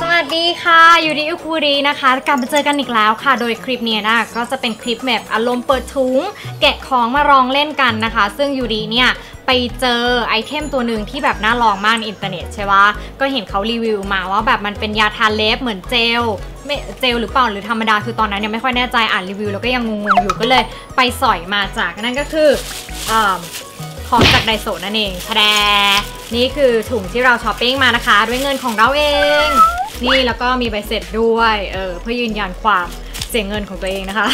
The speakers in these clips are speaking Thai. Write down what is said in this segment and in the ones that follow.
สวัสดีค่ะ อยู่ดีอุคูรีนะคะ กลับมาเจอกันอีกแล้วค่ะ โดยคลิปเนี้ยนะก็จะเป็นคลิปแบบอารมณ์เปิดถุง แกะของมาลองเล่นกันนะคะ ซึ่งยูดีเนี่ยไปเจอไอเทมตัวหนึ่งที่แบบน่าลองมากในอินเทอร์เน็ตใช่ปะก็เห็นเขารีวิวมาว่าแบบมันเป็นยาทาเล็บเหมือนเจลไม่เจลหรือเปล่าหรือธรรมดาคือตอนนั้นยังไม่ค่อยแน่ใจอ่านรีวิวแล้วก็ยังงงๆอยู่ก็เลยไปสอยมาจากนั่นก็คืออ ของจากไดโซนั่นเองแดนี่คือถุงที่เราช้อปปิ้งมานะคะ ด้วยเงินของเราเอง นี่แล้วก็มีใบเสร็จด้วยเออเพื่อยืนยันความเสียเงินของตัวเองนะคะ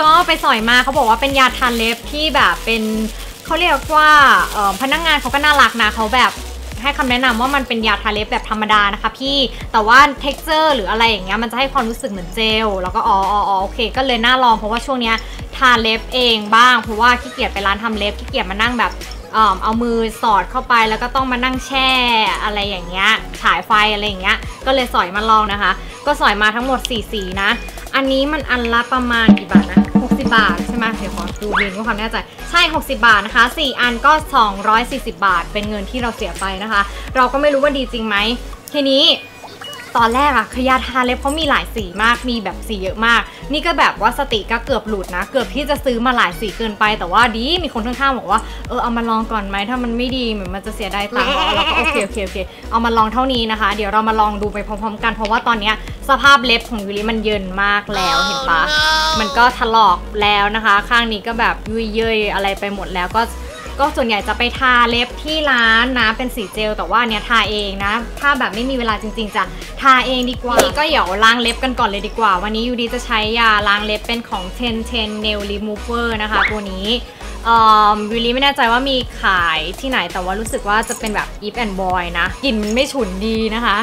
ก็ไปสอยมาเขาบอกว่าเป็นยาทาเล็บที่แบบเป็นเขาเรียกว่าพนักงงานเขาก็น่ารักนะเขาแบบให้คำแนะนำว่ามันเป็นยาทาเล็บแบบธรรมดานะคะพี่แต่ว่าเท็กเจอร์หรืออะไรอย่างเงี้ยมันจะให้ความรู้สึกเหมือนเจลแล้วก็อ๋ออ๋อโอเค ก็เลยน่าลองเพราะว่าช่วงเนี้ยทาเล็บเองบ้าง เพราะว่าขี้เกียจไปร้านทำเล็บขี้เกียจมานั่งแบบเอามือสอดเข้าไปแล้วก็ต้องมานั่งแช่อะไรอย่างเงี้ยฉายไฟอะไรอย่างเงี้ย ก็เลยสอยมาลองนะคะ ก็สอยมาทั้งหมด4สีนะ อันนี้มันอันละประมาณกี่บาทนะ 60 บาทใช่ไหมเดี๋ยวขอดูบินก็ความแน่ใจ ใช่ 60 บาทนะคะ 4 อันก็ 240 บาท เป็นเงินที่เราเสียไปนะคะ เราก็ไม่รู้ว่าดีจริงไหมทีนี้ ตอนแรกอะขยาทาเล็บเขามีหลายสีมากมีแบบสีเยอะมาก นี่ก็แบบว่าสติก็เกือบหลุดนะ เกือบที่จะซื้อมาหลายสีเกินไป แต่ว่าดีมีคนข้างๆบอกว่าเออเอามาลองก่อนไหมถ้ามันไม่ดีเหมือนมันจะเสียดายตังค์เราก็โอเคโอเคโอเคเอามาลองเท่านี้นะคะ เดี๋ยวเรามาลองดูไปพร้อมๆ กันเพราะว่าตอนนี้สภาพเล็บของยูริมันเยินมากแล้วเห็นปะมันก็ถลอกแล้วนะคะ ข้างนี้ก็แบบยุ่ยเยยอะไรไปหมดแล้วก็ ก็ส่วนใหญ่จะไปทาเล็บที่ร้านนะเป็นสีเจล แต่ว่าเนี้ยทาเองนะ ถ้าแบบไม่มีเวลาจริง ๆ จะทาเองดีกว่าก็เดี๋ยวล้างเล็บกันก่อนเลยดีกว่า วันนี้ยูดีจะใช้ยาล้างเล็บเป็นของ Ten Ten Nail Remover นะคะ ตัวนี้วิลลี่ไม่แน่ใจว่ามีขายที่ไหนแต่ว่ารู้สึกว่าจะเป็นแบบ Eve and Boy นะกลิ่นมันไม่ฉุนดีนะคะ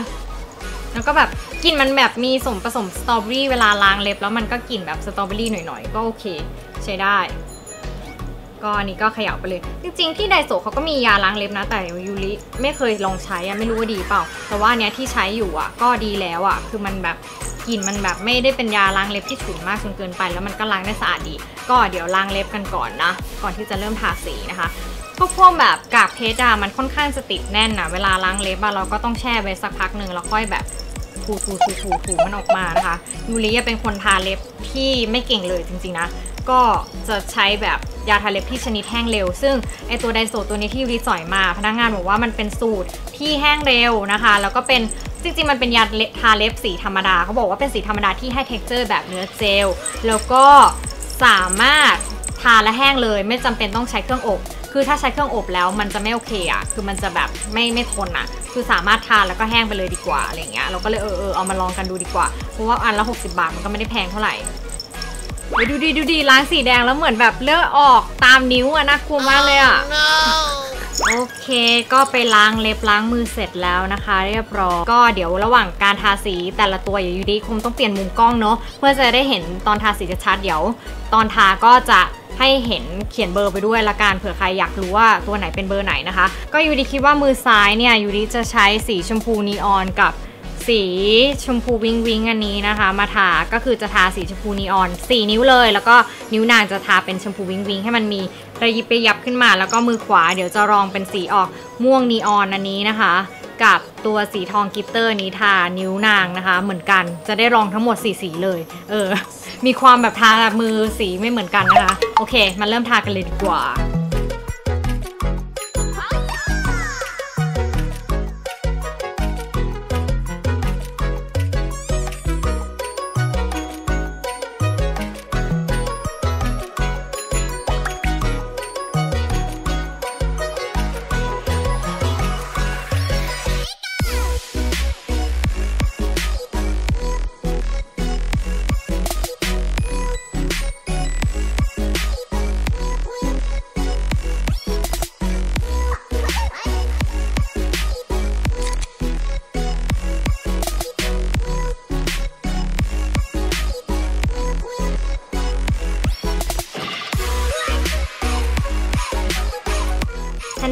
แล้วก็แบบกลิ่นมันแบบมีสมผสมสตรอเบอรี่เวลาล้างเล็บ แล้วมันก็กลิ่นแบบสตรอเบอรี่หน่อยๆ ก็โอเค ใช้ได้ ก็อันนี้ก็ขยับไปเลย จริงๆ ที่ไดโซเขาก็มียาล้างเล็บนะ แต่ยูริไม่เคยลองใช้อะไม่รู้ว่าดีเปล่า แต่ว่าเนี้ยที่ใช้อยู่อะก็ดีแล้วอะคือมันแบบกลิ่นมันแบบไม่ได้เป็นยาล้างเล็บที่ฉุนมากจนเกินไป แล้วมันก็ล้างได้สะอาดดี ก็เดี๋ยวล้างเล็บกันก่อนนะ ก่อนที่จะเริ่มทาสีนะคะพวกพวกแบบกากเพชรอะมันค่อนข้างจะติดแน่นอะเวลาล้างเล็บอะเราก็ต้องแช่ไว้สักพักหนึ่งแล้วค่อยแบบถูถูถูถูถูมันออกมานะคะยูริเป็นคนทาเล็บที่ไม่เก่งเลยจริงๆนะ ก็จะใช้แบบ ยาทาเล็บที่ชนิดแห้งเร็ว ซึ่งไอตัวไดโซตัวนี้ที่ริสอยมา พนักงานบอกว่ามันเป็นสูตรที่แห้งเร็วนะคะ แล้วก็เป็นจริงๆ มันเป็นยาทาเล็บสีธรรมดาเขาบอกว่าเป็นสีธรรมดาที่ให้เท็กเจอร์แบบเนื้อเจล แล้วก็สามารถทาและแห้งเลย ไม่จำเป็นต้องใช้เครื่องอบ คือถ้าใช้เครื่องอบแล้วมันจะไม่โอเคอะคือมันจะแบบไม่ไม่ทนอะคือสามารถทาแล้วก็แห้งไปเลยดีกว่าอะไรเงี้ย เราก็เลยเออเออเอามาลองกันดูดีกว่า เพราะว่าอันละ 60 บาทมันก็ไม่ได้แพงเท่าไหร่ ดูดีดูดีล้างสีแดงแล้วเหมือนแบบเลือดออกตามนิ้วอะน่ากลัวมากเลยอะโอเค ก็ไปล้างเล็บล้างมือเสร็จแล้วนะคะ เรียบร้อยก็เดี๋ยวระหว่างการทาสีแต่ละตัวอยู่ดีคงต้องเปลี่ยนมุมกล้องเนาะเพื่อจะได้เห็นตอนทาสีชัดเดี๋ยว ตอนทาก็จะให้เห็นเขียนเบอร์ไปด้วยละกันเผื่อใครอยากรู้ว่าตัวไหนเป็นเบอร์ไหนนะคะ ก็ยูดีคิดว่ามือซ้ายเนี่ยยูดีจะใช้สีชมพูนีออนกับ สีชมพูวิงวิงอันนี้นะคะ มาทาก็คือจะทาสีชมพูนีออน4นิ้วเลย แล้วก็นิ้วนางจะทาเป็นชมพูวิงวิงให้มันมีระยิบระยับขึ้นมา แล้วก็มือขวาเดี๋ยวจะลองเป็นสีออกม่วงนีออนอันนี้นะคะ กับตัวสีทองกิฟเตอร์นี้ทานิ้วนางนะคะ เหมือนกันจะได้ลองทั้งหมดสีสีเลย เออ มีความแบบทามือสีไม่เหมือนกันนะคะ โอเค มาเริ่มทากันเลยดีกว่า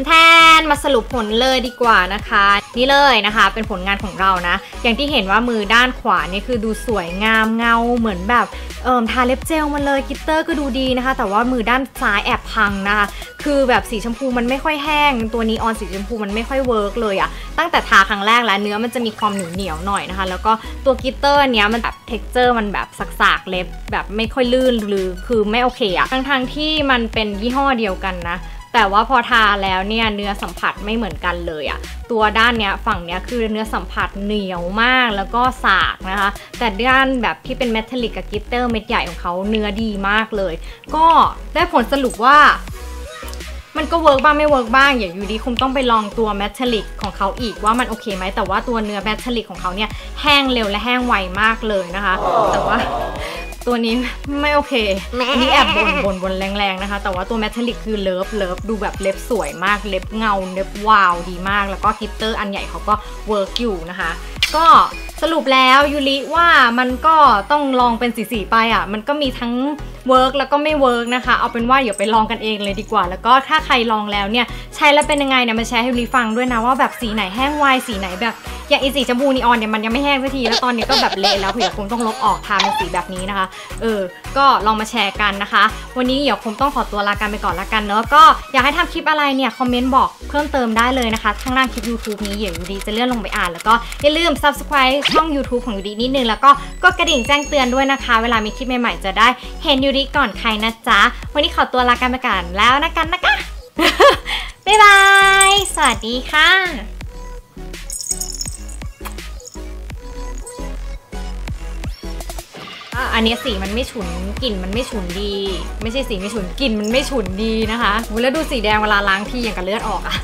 แทนมาสรุปผลเลยดีกว่านะคะ นี่เลยนะคะ เป็นผลงานของเรานะ อย่างที่เห็นว่ามือด้านขวานี่คือดูสวยงามเงาเหมือนแบบเอิมทาเล็บเจลมาเลยกิตเตอร์ก็ดูดีนะคะ แต่ว่ามือด้านซ้ายแอบพังนะคะคือแบบสีชมพูมันไม่ค่อยแห้ง ตัวนี้ออนสีชมพูมันไม่ค่อยเวิร์กเลยอะตั้งแต่ทาครั้งแรกแล้วเนื้อมันจะมีความเหนียวเหนียวหน่อยนะคะ แล้วก็ตัวกิตเตอร์เนี้ยมันแบบเท็กเจอร์มันแบบสากๆเล็บแบบไม่ค่อยลื่นหรือคือไม่โอเคอะทั้งๆที่มันเป็นยี่ห้อเดียวกันนะ แต่ว่าพอทาแล้วเนี่ยเนื้อสัมผัสไม่เหมือนกันเลยอะตัวด้านเนี้ยฝั่งเนี้ยคือเนื้อสัมผัสเหนียวมากแล้วก็สากนะคะ แต่ด้านแบบที่เป็นเมทัลลิกกับกิตเตอร์เม็ดใหญ่ของเขาเนื้อดีมากเลย ก็ได้ผลสรุปว่ามันก็เวิร์กบ้างไม่เวิร์กบ้างอย่างอยู่ดีคุณต้องไปลองตัวแมทัลลิกของเขาอีกว่ามันโอเคไหมแต่ว่าตัวเนื้อแมทัลลิกของเขาเนี่ยแห้งเร็วและแห้งไวมากเลยนะคะ แต่ว่า ตัวนี้ไม่โอเคอันนี้แอบบนบนบนแรงๆนะคะ แต่ว่าตัวแมทัลลิกคือเลิฟเลิฟดูแบบเล็บสวยมาก เล็บเงา เล็บวาวดีมาก แล้วก็กิตเตอร์อันใหญ่เขาก็เวิร์กอยู่นะคะ ก็สรุปแล้วยูริว่ามันก็ต้องลองเป็นสีๆไปอะ มันก็มีทั้งเวิร์กแล้วก็ไม่เวิร์กนะคะ เอาเป็นว่าเดี๋ยวไปลองกันเองเลยดีกว่า แล้วก็ถ้าใครลองแล้วเนี่ย ใช้แล้วเป็นยังไงเนี่ยมาแชร์ให้ยูริฟังด้วยนะว่าแบบสีไหนแห้งไวสีไหนแบบ อย่างอีสีชมพูนีออนเนี่ยมันยังไม่แห้งสักทีแล้วตอนนี้ก็แบบเละแล้วเผื่อคงต้องลบออกทาเป็นสีแบบนี้นะคะ เออ ก็ลองมาแชร์กันนะคะ วันนี้เดี๋ยวคงต้องขอตัวลากันไปก่อนละกันเนอะก็อยากให้ทำคลิปอะไรเนี่ยคอมเมนต์บอกเพิ่มเติมได้เลยนะคะข้างล่างคลิป YouTube นี้เดี๋ยวยูดีจะเลื่อนลงไปอ่านแล้วก็อย่าลืม subscribe ช่อง YouTube ของยูดีนิดนึงแล้วก็กดกระดิ่งแจ้งเตือนด้วยนะคะ เวลามีคลิปใหม่ๆจะได้เห็นยูดีก่อนใครนะจ๊ะวันนี้ขอตัวลากันไปก่อนแล้วนะกันนะคะบ๊ายบาย สวัสดีค่ะ อันนี้สีมันไม่ฉุนกลิ่นมันไม่ฉุนดี ไม่ใช่สีไม่ฉุนกลิ่นมันไม่ฉุนดีนะคะแล้วดูสีแดงเวลาล้างทีอย่างกับเลือดออกอะ